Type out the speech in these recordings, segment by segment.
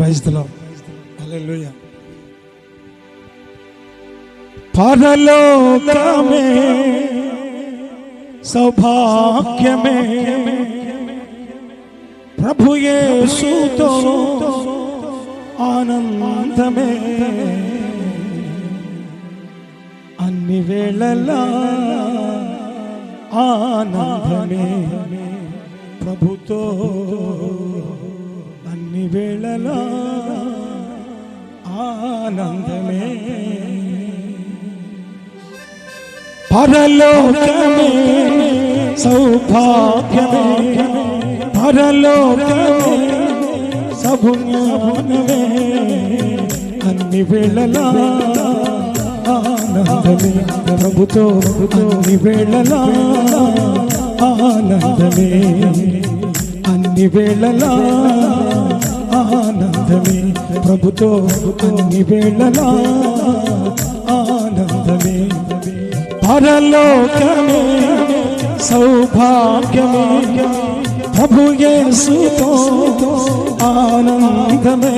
క్రైస్తలో హల్లెలూయా. పరలోకమే సౌభాగ్యమే. ప్రభు యేసుతో ఆనందమే. అన్ని వేళలా ఆనందమే. ప్రభుతో అన్ని వేళలా ఆనందమే. పరలోకమే సౌభాగ్యమే. పరలోకమే సభుజ్ఞానమే అన్ని వేళలా ఆనందమే. ప్రభుతో అన్ని వేళలా ఆనందమే. అన్ని వేళలా ఆనందమే ప్రభుతో అన్ని వేళలా. ఆనందమే పరలోకమే సౌభాగ్యమే ప్రభు సుతో ఆనందమే.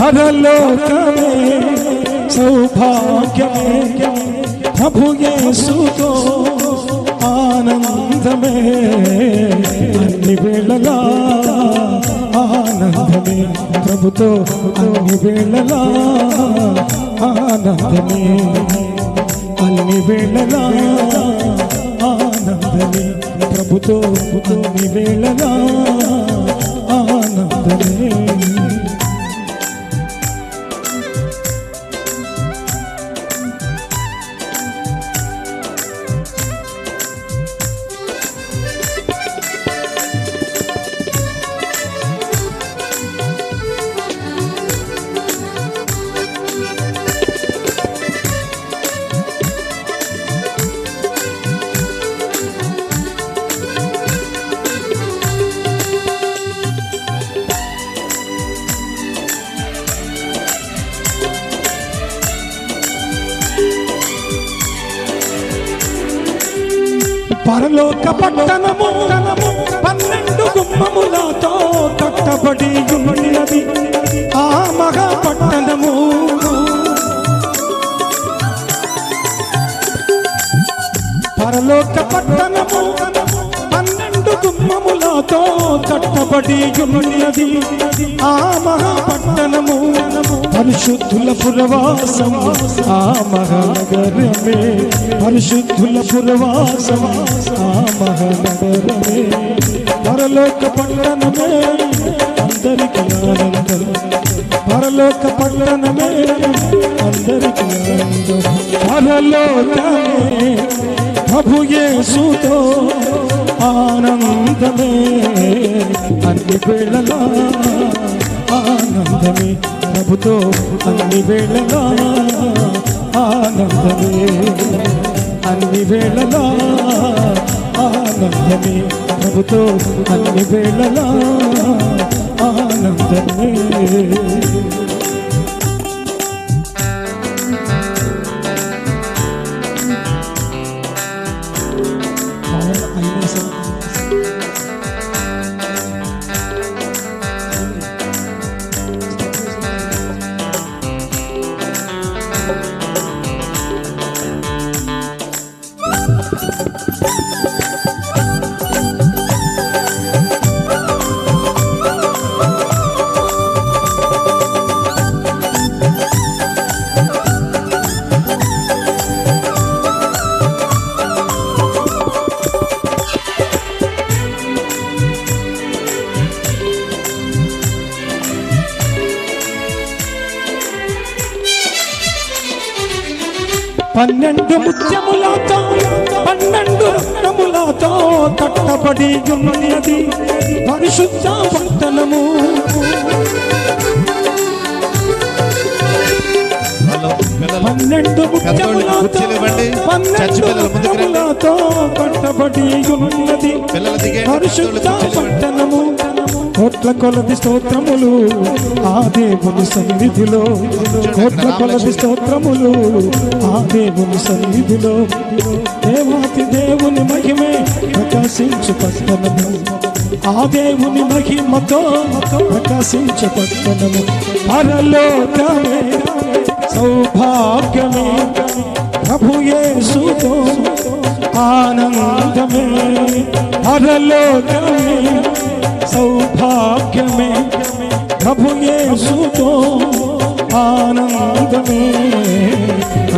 పరలోకమే సౌభాగ్యమే ప్రభు సుతో ఆనందమే. అన్ని వేళలా ఆనందమే ప్రభుతో అన్ని వేళలా ఆనందమే. అన్ని వేళలా ఆనందమే. ప్రభుతో అన్ని వేళలా ఆనందమే. పరలోక పట్టణము పన్నెండు గుమ్మములతో కట్టబడి ఉన్నది. ఆ మగ పట్టణము. పరలోక పట్టణము పన్నెండు గుమ్మములతో కట్టబడి ఉన్నది. ఆ మహాపట్టణము పరిశుద్ధుల పురవాసం ఆ మహానగరమే పరిశుద్ధుల పురవాసం ఆ మహానగరమే పరలోక పట్టణమే అందరికి ఆనందం పరలోక పట్టణమే అందరికి ఆనందం పరలోకమే ప్రభు యేసుతో ఆనందమే. అన్ని వేళలా ఆనందమే. ప్రభుతో అన్ని వేళలా ఆనందమే. అన్ని వేళలా ఆనందమే. ప్రభుతో అన్ని వేళలా 欢迎收看 పన్నెండు ముత్యములతో పన్నెండు రత్నములతో కట్టబడి ఉన్నది. పరిశుద్ధ పట్టణము పన్నెండు పన్నెండు కట్టబడి ఉన్నది. పరిశుద్ధ. పట్టణము కోట్ల కొలది స్తోత్రములు ఆ దేవుని సన్నిధిలో. కోట్ల కొలది స్తోత్రములు ఆ దేవుని సన్నిధిలో. దేవాతి దేవుని మహిమే ప్రకాశించు పట్టణము. ఆ దేవుని మహిమతో ప్రకాశించు పట్టణము. పరలోకమే సౌభాగ్యమే. ప్రభు యేసుతో ఆనందమే. పరలోకమే సౌభాగ్యమే ప్రభు యేసుతో ఆనందమే.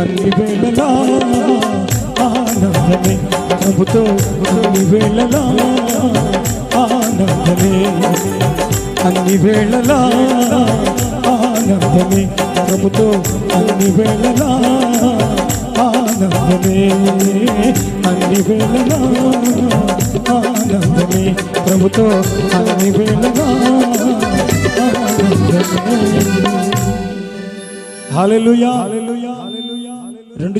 అన్ని వేళలా ఆనందమే. ప్రభుతో అన్ని వేళలా ఆనందమే. అన్ని వేళలా ఆనందమే. ప్రభుతో అన్ని వేళలా ఆనందమే. అన్ని వేళలా ఆనందమే. ప్రభుతో అన్ని వేళలా రెండు